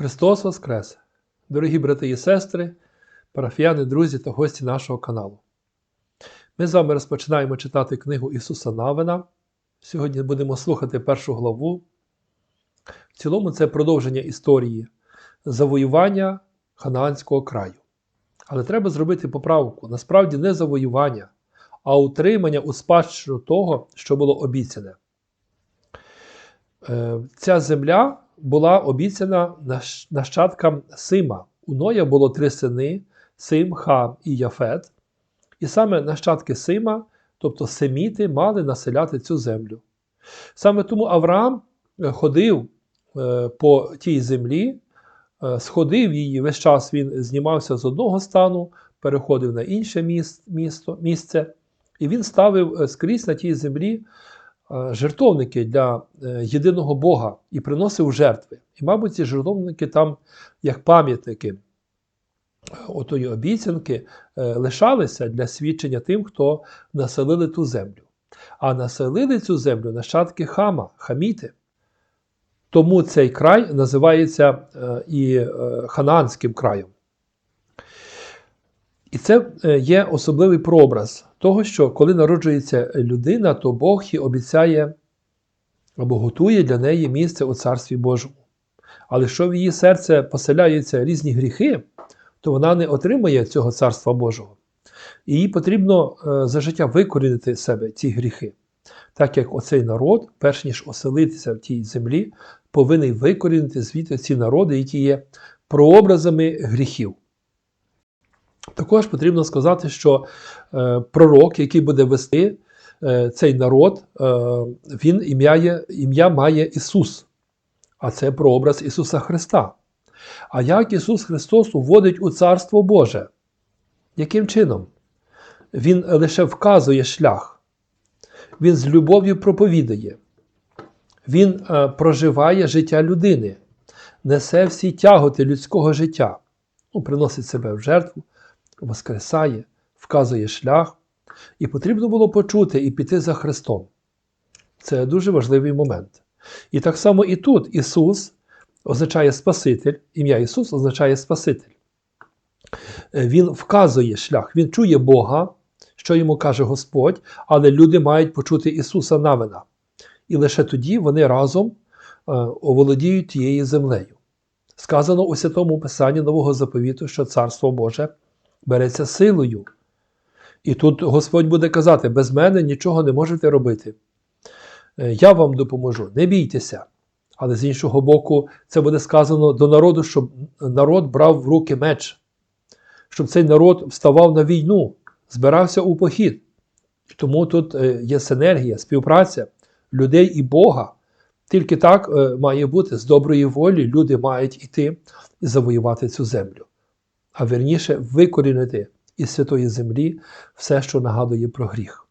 Христос Воскрес! Дорогі брати і сестри, парафіяни, друзі та гості нашого каналу. Ми з вами розпочинаємо читати книгу Ісуса Навина. Сьогодні будемо слухати першу главу. В цілому це продовження історії завоювання Ханаанського краю. Але треба зробити поправку: насправді не завоювання, а утримання у спадщину того, що було обіцяне. Е, Ця земля була обіцяна нащ- нащадкам Сима. У Ноя було три сини: Сим, Хам і Яфет. І саме нащадки Сима, тобто семіти, мали населяти цю землю. Саме тому Авраам е, ходив е, по тій землі, е, сходив її, весь час він знімався з одного стану, переходив на інше міс- місто, місце, і він ставив скрізь на тій землі жертовники для е, єдиного Бога і приносив жертви. І, мабуть, ці жертовники там, як пам'ятники е, отої обіцянки, е, лишалися для свідчення тим, хто населили ту землю. А населили цю землю нащадки Хама, хаміти. Тому цей край називається е, і е, Ханаанським краєм. І це е, є особливий прообраз того, що коли народжується людина, то Бог їй обіцяє або готує для неї місце у Царстві Божому. Але якщо в її серце поселяються різні гріхи, то вона не отримає цього Царства Божого. І їй потрібно е, за життя викорінити себе ці гріхи. Так як оцей народ, перш ніж оселитися в тій землі, повинен викорінити звідти ці народи, які є прообразами гріхів. Також потрібно сказати, що е, пророк, який буде вести е, цей народ, е, він ім'я, ім'я має Ісус, а це прообраз Ісуса Христа. А як Ісус Христос уводить у Царство Боже? Яким чином? Він лише вказує шлях, Він з любов'ю проповідає, Він е, проживає життя людини, несе всі тяготи людського життя, ну, приносить себе в жертву, воскресає, вказує шлях. І потрібно було почути і піти за Христом. Це дуже важливий момент. І так само і тут Ісус означає Спаситель, ім'я Ісус означає Спаситель. Е, Він вказує шлях, Він чує Бога, що йому каже Господь, але люди мають почути Ісуса Навина. І лише тоді вони разом е, оволодіють тією землею. Сказано у святому Писанні Нового заповіту, що Царство Боже береться силою. І тут Господь буде казати: без мене нічого не можете робити. Е, Я вам допоможу, не бійтеся. Але з іншого боку, це буде сказано до народу, щоб народ брав в руки меч, щоб цей народ вставав на війну, збирався у похід. Тому тут е, є синергія, співпраця людей і Бога. Тільки так е, має бути з доброї волі люди мають іти і завоювати цю землю, а верніше викорінити із святої землі все, що нагадує про гріх.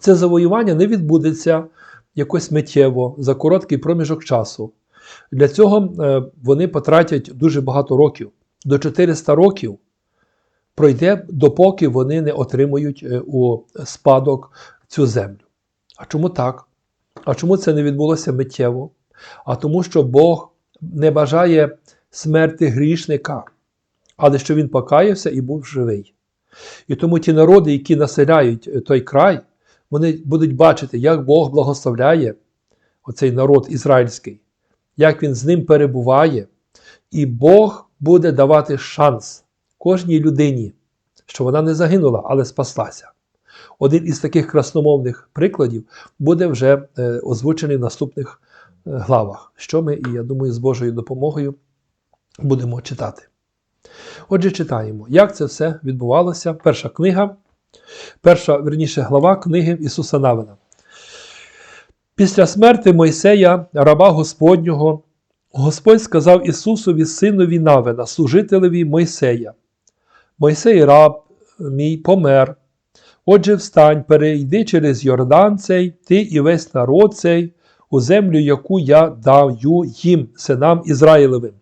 Це завоювання не відбудеться якось миттєво за короткий проміжок часу. Для цього е, вони потратять дуже багато років. До 400 років пройде, допоки вони не отримують е, у спадок цю землю. А чому так? А чому це не відбулося миттєво? А тому, що Бог не бажає смерти грішника, але що він покаявся і був живий. І тому ті народи, які населяють е, той край, вони будуть бачити, як Бог благословляє оцей народ ізраїльський, як він з ним перебуває, і Бог буде давати шанс кожній людині, що вона не загинула, але спаслася. Один із таких красномовних прикладів буде вже е, озвучений в наступних е, главах, що ми, і я думаю, з Божою допомогою будемо читати. Отже, читаємо, як це все відбувалося. Перша книга, перша, верніше, глава книги Ісуса Навина. Після смерти Мойсея, раба Господнього, Господь сказав Ісусові, синові Навина, служителеві Мойсея. Мойсей раб мій помер. Отже, встань, перейди через Йордан цей, ти і весь народ цей, у землю, яку я даю їм, синам Ізраїлевим.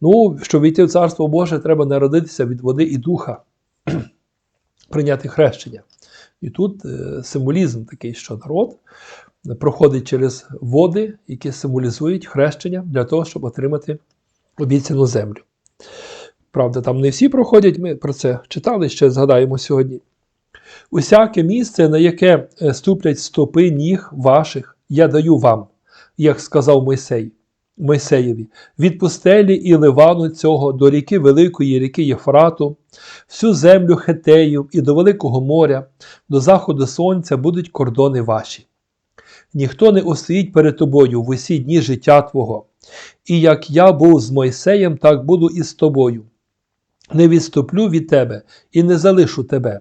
Ну, щоб війти в Царство Боже, треба народитися від води і духа, прийняти хрещення. І тут е, символізм такий, що народ проходить через води, які символізують хрещення для того, щоб отримати обіцяну землю. Правда, там не всі проходять, ми про це читали, ще згадаємо сьогодні. Усяке місце, на яке е, ступлять стопи ніг ваших, я даю вам, як сказав Мойсей, Мойсеєві, від пустелі і ливану цього до ріки Великої ріки Єфрату, всю землю Хетеїв і до Великого моря, до заходу сонця будуть кордони ваші. Ніхто не устоїть перед тобою в усі дні життя Твого. І як я був з Мойсеєм, так буду і з тобою. Не відступлю від тебе і не залишу тебе.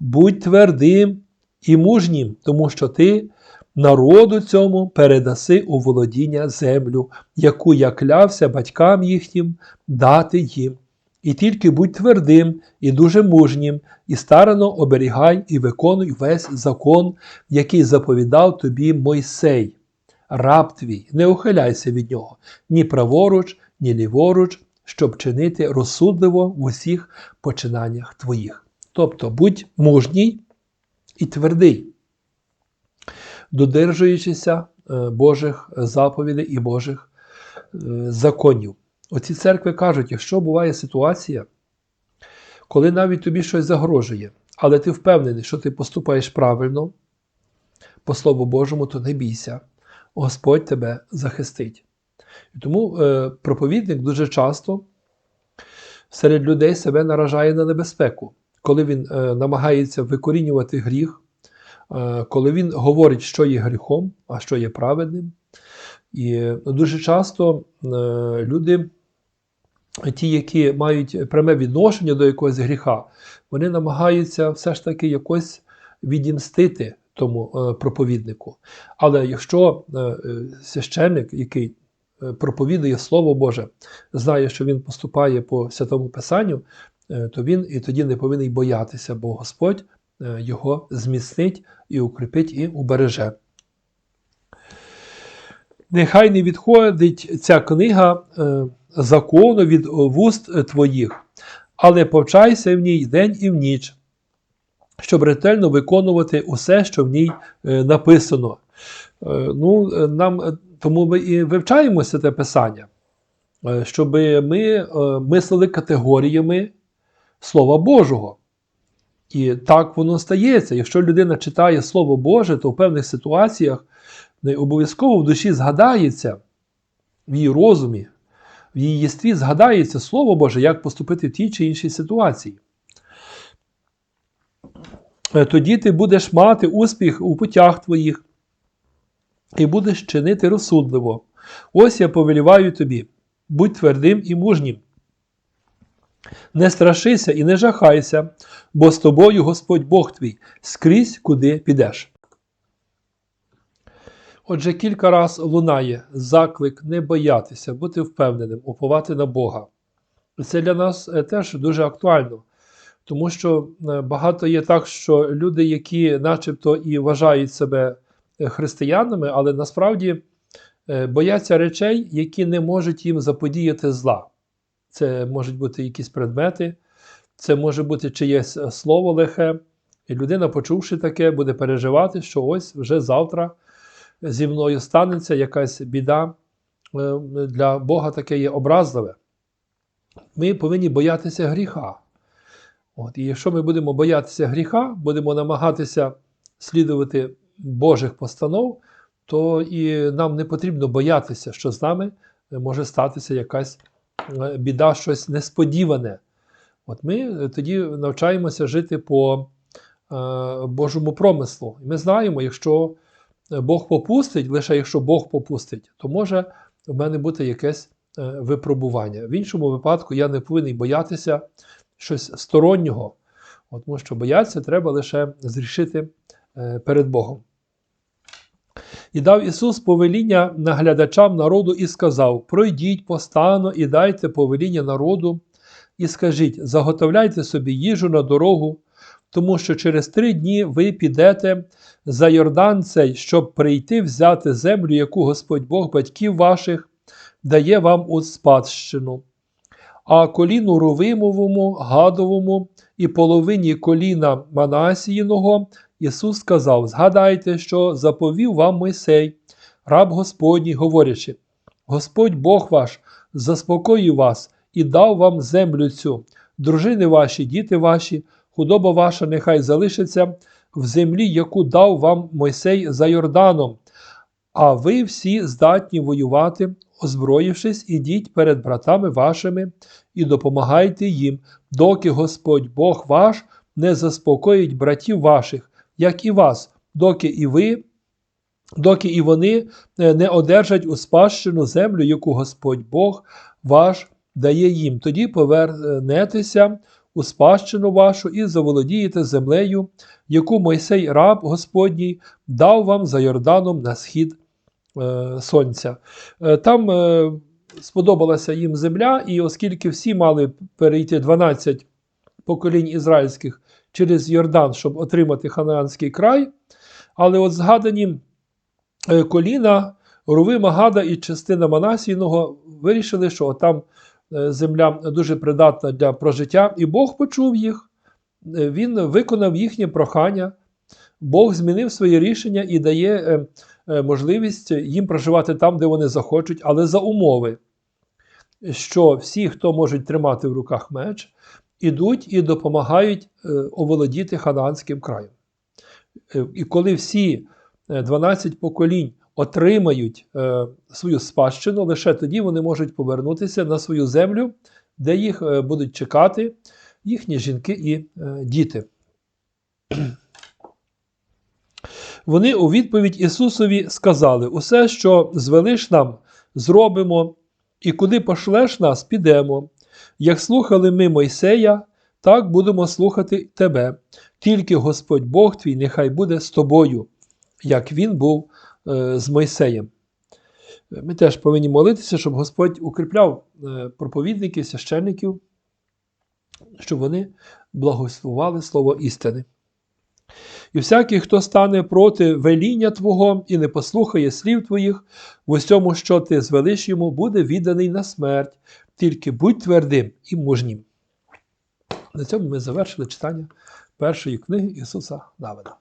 Будь твердим і мужнім, тому що ти народу цьому передаси у володіння землю, яку я клявся батькам їхнім дати їм. І тільки будь твердим і дуже мужнім, і старано оберігай і виконуй весь закон, який заповідав тобі Мойсей, раб твій, не ухиляйся від нього, ні праворуч, ні ліворуч, щоб чинити розсудливо в усіх починаннях твоїх. Тобто будь мужній і твердий, додержуючися е, Божих заповідей і Божих е, законів. Оці церкви кажуть, якщо буває ситуація, коли навіть тобі щось загрожує, але ти впевнений, що ти поступаєш правильно, по Слову Божому, то не бійся, Господь тебе захистить. І тому е, проповідник дуже часто серед людей себе наражає на небезпеку, коли він намагається викорінювати гріх, коли він говорить, що є гріхом, а що є праведним. І дуже часто е, люди, ті, які мають пряме відношення до якогось гріха, вони намагаються все ж таки якось відімстити тому е, проповіднику. Але якщо е, е, священник, який е, проповідує Слово Боже, знає, що він поступає по святому Писанню, е, то він і тоді не повинен боятися, бо Господь е, його зміцнить і укріпить і убереже. Нехай не відходить ця книга е, закону від вуст твоїх, але повчайся в ній день і в ніч, щоб ретельно виконувати усе, що в ній е, написано. Е, ну, е, нам, е, тому ми і вивчаємося те писання, е, щоб ми е, мислили категоріями Слова Божого. І так воно стається. Якщо людина читає Слово Боже, то в певних ситуаціях не обов'язково в душі згадається в її розумі, в її єстві згадається Слово Боже, як поступити в тій чи іншій ситуації. Е, Тоді ти будеш мати успіх у путях твоїх і будеш чинити розсудливо. Ось я повеліваю тобі, будь твердим і мужнім. Не страшися і не жахайся, бо з тобою Господь Бог твій скрізь куди підеш. Отже, кілька раз лунає заклик не боятися, бути впевненим, уповати на Бога. Це для нас е, теж дуже актуально, тому що е, багато є так, що люди, які начебто і вважають себе е, християнами, але насправді бояться речей, які не можуть їм заподіяти зла. Це можуть бути якісь предмети, це може бути чиєсь е, слово лихе, і людина, почувши таке, буде переживати, що ось вже завтра зі мною станеться якась біда. Е, Для Бога таке є образливе. Ми повинні боятися гріха. От, І якщо ми будемо боятися гріха, будемо намагатися слідувати Божих постанов, то і нам не потрібно боятися, що з нами може статися якась е, біда, щось несподіване. От Ми е, тоді навчаємося жити по е, Божому промислу. І ми знаємо, якщо Бог попустить, лише якщо Бог попустить, то може в мене бути якесь е, випробування. В іншому випадку я не повинен боятися щось стороннього, тому що боятися треба лише зрішити е, перед Богом. І дав Ісус повеління наглядачам народу і сказав: Пройдіть постану і дайте повеління народу, і скажіть: заготовляйте собі їжу на дорогу, тому що через три дні ви підете за Йордан цей, щоб прийти взяти землю, яку Господь Бог батьків ваших дає вам у спадщину. А коліну Рувимовому, Гадовому і половині коліна Манасіїного Ісус сказав: Згадайте, що заповів вам Мойсей, раб Господній, говорячи: Господь Бог ваш заспокоїв вас і дав вам землю цю, дружини ваші, діти ваші, худоба ваша нехай залишиться в землі, яку дав вам Мойсей за Йорданом. А ви всі здатні воювати, озброївшись, ідіть перед братами вашими і допомагайте їм, доки Господь Бог ваш не заспокоїть братів ваших, як і вас, доки і ви, доки і вони е, не одержать у спадщину землю, яку Господь Бог ваш дає їм. Тоді повернетеся у спадщину вашу і заволодієте землею, яку Мойсей раб Господній дав вам за Йорданом на схід е, сонця. Е, Там сподобалася їм земля, і оскільки всі мали перейти 12 поколінь ізраїльських через Йордан, щоб отримати ханаанський край, але от згадані е, коліна Рувима, Гада і частина Манасійного вирішили, що там е, земля дуже придатна для прожиття, і Бог почув їх, Е, він виконав їхнє прохання. Бог змінив своє рішення і дає можливість їм проживати там, де вони захочуть, але за умови, що всі, хто можуть тримати в руках меч, ідуть і допомагають е, оволодіти ханаанським краєм. Е, І коли всі е, 12 поколінь отримають е, свою спадщину, лише тоді вони можуть повернутися на свою землю, де їх е, будуть чекати їхні жінки і е, діти. Вони у відповідь Ісусові сказали: Усе, що звелиш нам, зробимо, і куди пошлеш нас, підемо. Як слухали ми Мойсея, так будемо слухати тебе. Тільки Господь Бог твій нехай буде з тобою, як він був е, з Мойсеєм. Ми теж повинні молитися, щоб Господь укріпляв е, проповідників, священників, щоб вони благословували слово істини. І всякий, хто стане проти веління Твого і не послухає слів Твоїх, в усьому, що ти звелиш йому, буде відданий на смерть, тільки будь твердим і мужнім. На цьому ми завершили читання першої книги Ісуса Навина.